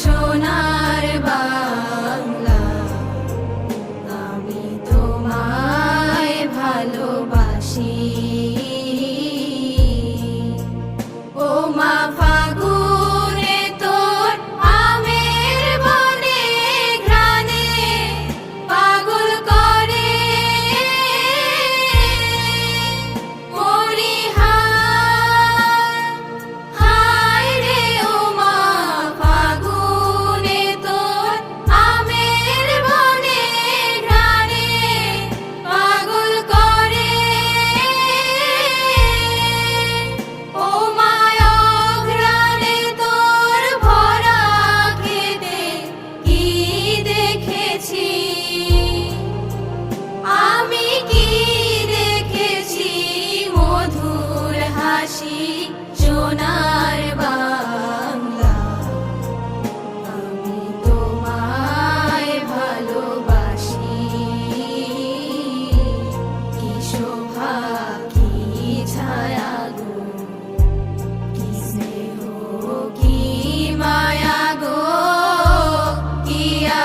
সোনা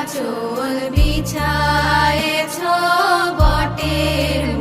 আচল বিছায়েছ বটের